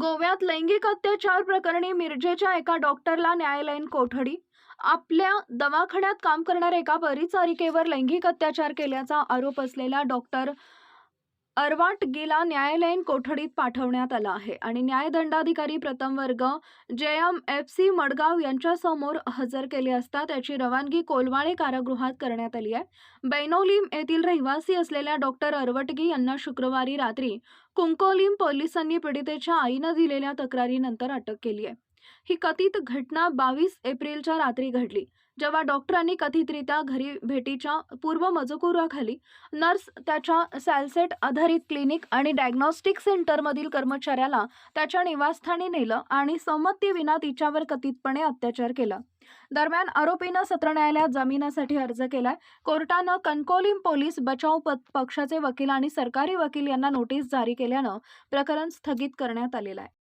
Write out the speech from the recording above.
गोव्यात लैंगिक अत्याचार प्रकरणी मिरजेच्या एका डॉक्टरला न्यायालयीन कोठडी? आपल्या दवाखान्यात काम करणाऱ्या एका परिचारिकेवर लैंगिक अत्याचार केल्याचा आरोप असलेला डॉक्टर अरवाटगीला न्यायालयीन कोठडीत पाठवण्यात आला आहे आणि न्यायदंडाधिकारी प्रथम वर्ग जे एम एफ सी मडगाव यांच्यासमोर हजर केले असता त्याची रवानगी कोलवाळे कारागृहात करण्यात आली आहे. बैनोलीम येथील रहिवासी असलेल्या डॉक्टर अरवटगी यांना शुक्रवारी रात्री कुंकोलीम पोलिसांनी पीडितेच्या आईनं दिलेल्या तक्रारीनंतर अटक केली आहे. ही कथित घटना बावीस एप्रिलच्या रात्री घडली जेव्हा डॉक्टरांनी कथितरित्या घरी भेटीच्या पूर्व मजकुराखाली नर्स त्याच्या सॅलसेट आधारित क्लिनिक आणि डायग्नॉस्टिक सेंटरमधील कर्मचाऱ्याला त्याच्या निवासस्थानी नेलं आणि संमतीविना तिच्यावर कथितपणे अत्याचार केला. दरम्यान आरोपीनं सत्र न्यायालयात जामिनासाठी अर्ज केलाय. कोर्टानं कणकोलीम पोलीस बचाव पक्षाचे वकील आणि सरकारी वकील यांना नोटीस जारी केल्यानं प्रकरण स्थगित करण्यात आलेलं आहे.